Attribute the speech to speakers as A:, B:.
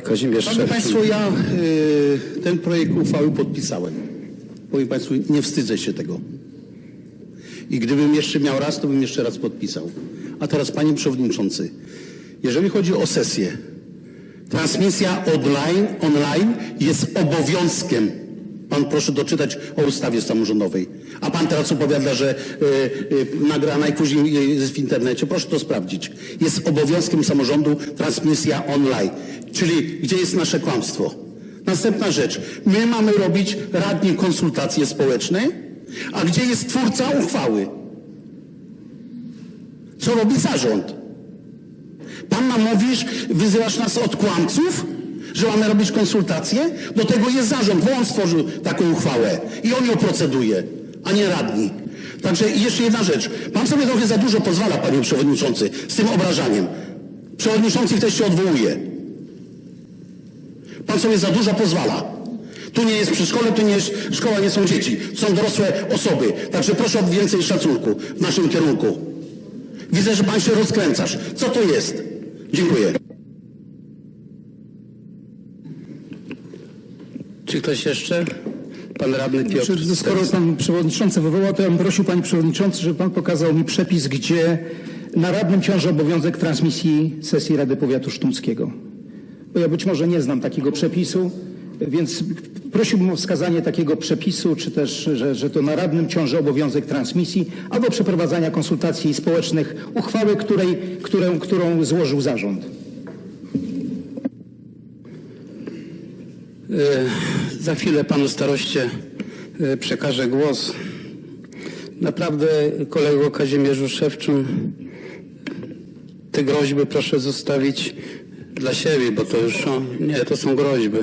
A: Kazimierz
B: Szanowni. Państwo, ja y, ten projekt uchwały podpisałem. Powiem Państwu, nie wstydzę się tego. I gdybym jeszcze miał raz, to bym jeszcze raz podpisał. A teraz, Panie Przewodniczący, jeżeli chodzi o sesję, transmisja online, online jest obowiązkiem. Pan proszę doczytać o ustawie samorządowej. A Pan teraz opowiada, że y, y, nagra najpóźniej jest w internecie. Proszę to sprawdzić. Jest obowiązkiem samorządu transmisja online. Czyli gdzie jest nasze kłamstwo? Następna rzecz. My mamy robić radni konsultacje społeczne, a gdzie jest twórca uchwały? Co robi zarząd? Pan nam mówisz, wyzywasz nas od kłamców, że mamy robić konsultacje? Do tego jest zarząd, bo on stworzył taką uchwałę i on ją proceduje, a nie radni. Także jeszcze jedna rzecz. Pan sobie trochę za dużo pozwala, panie przewodniczący, z tym obrażaniem. Przewodniczący też się odwołuje. Pan sobie za dużo pozwala. Tu nie jest przedszkole, tu nie jest szkoła, nie są dzieci. Są dorosłe osoby. Także proszę o więcej szacunku w naszym kierunku. Widzę, że pan się rozkręcasz. Co to jest? Dziękuję.
A: Czy ktoś jeszcze? Pan radny Piotr.
C: Znaczy, skoro pan przewodniczący wywołał, to ja bym prosił panie przewodniczący, żeby pan pokazał mi przepis, gdzie na radnym ciąży obowiązek transmisji sesji Rady Powiatu Sztumskiego. Bo ja być może nie znam takiego przepisu, więc prosiłbym o wskazanie takiego przepisu, czy też, że, że to na radnym ciąży obowiązek transmisji albo przeprowadzania konsultacji społecznych uchwały, której, którą, którą złożył zarząd.
A: E, Za chwilę panu staroście e, przekażę głos. Naprawdę, kolego Kazimierzu Szewczu, te groźby proszę zostawić dla siebie, bo to już nie, to są groźby.